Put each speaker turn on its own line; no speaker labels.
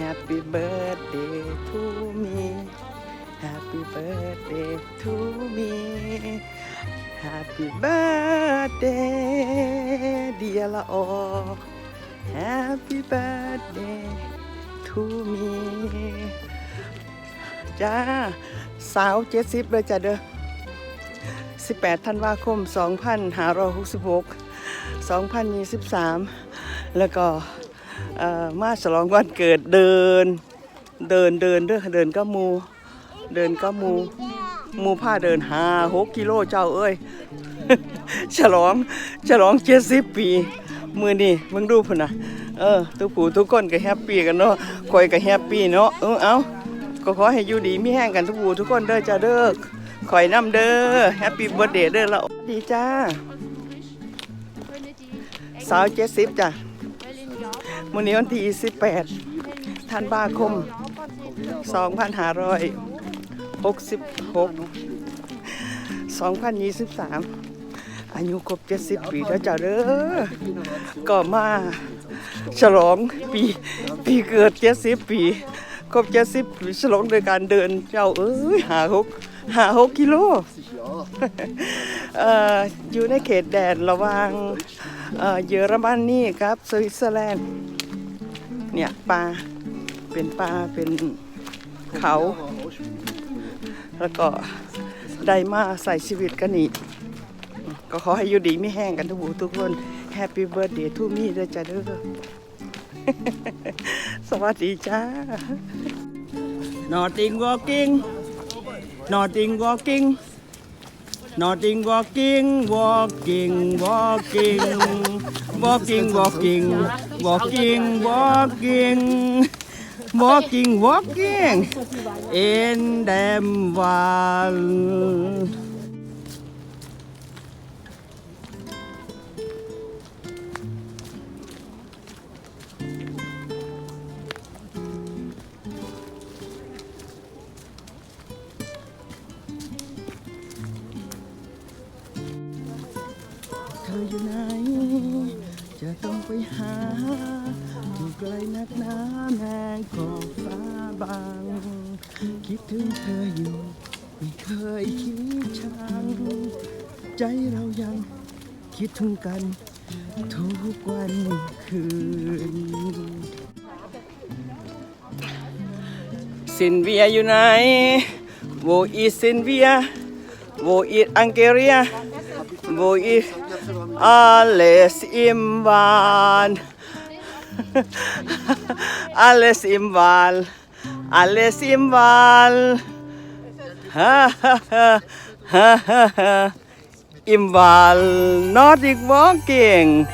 Happy birthday to me Happy birthday to me Happy birthday dear ละออ Happy birthday to me จ้าสาวเจ็ดสิบเลยจ้ะเด้อสิบแปดธันวาคมสองพันหาร้อยหกสิบหกสองพันยี่สิบสามแล้วก็าฉลองวันเกิดเดิน เดินเดินเด้อเดินก็มูเดินก็มูมูผ้าเดินหาหกกิโลเจ้าเอ้ยฉลองฉลองเจ็ดสิบปี มือนี่มึงดูพุ่นนะเออทุกผู้ทุกคนก็แฮปปี้กันเนาะคอยก็แฮปปี้เนาะเออเอาก็ขอให้อยู่ดีมีแห้งกันทุกผู้ทุกคนเด้อจ้าเด้อคอยน้ำเด้อแฮปปี้เบิร์ดเดย์เด้อแล้วดีจ้าสาวเจ็ดสิบจ้ะ มื้อนี้วันที่สิบแปดธันวาคมสองพันห้าร้อยหกสิบหกสอายุครบเจ็ดสิบปีแล้วจ้ะเด้อก็มาฉลองปีปีเกิดเจ็ดสิบปี ครบเจ็ดสิบปีฉลองโดยการเดินเจ้าเอ้ยหาหกหาหกกิโลอยู่ในเขตแดนระหว่างเอ่อเยอรมนีครับสวิตเซอร์แลนด์ เนี่ยป่าเป็นป่าเป็นเขา แล้วก็ได้มาใส่ชีวิตกันนี่ก็ขอให้อยู่ดีไม่แห้งกันทุกผู้ทุกคนแฮปปี้เบิร์ดเดย์ทูมี่ด้วยจ้ะเด้อสวัสดีจ้า Nothing walking Nothing walking Nothing walking, walking, walking, walking, walking, walking, walking, walking, walking in them one. ออยู่ไหน จะต้องไปหาอยู่ไกลนักหนาแมงขอบฟ้าบาง คิดถึงเธออยู่ ไม่เคยคิดชัง ใจเรายังคิดถึงกัน ทุกวันคืนซินเวียอยู่ไหนโวอีซินเวียโวอีอังเกเรีย Wo ist alles im Wahn? alles im Wall, alles im Wall. Im Wall, Nordic Walking.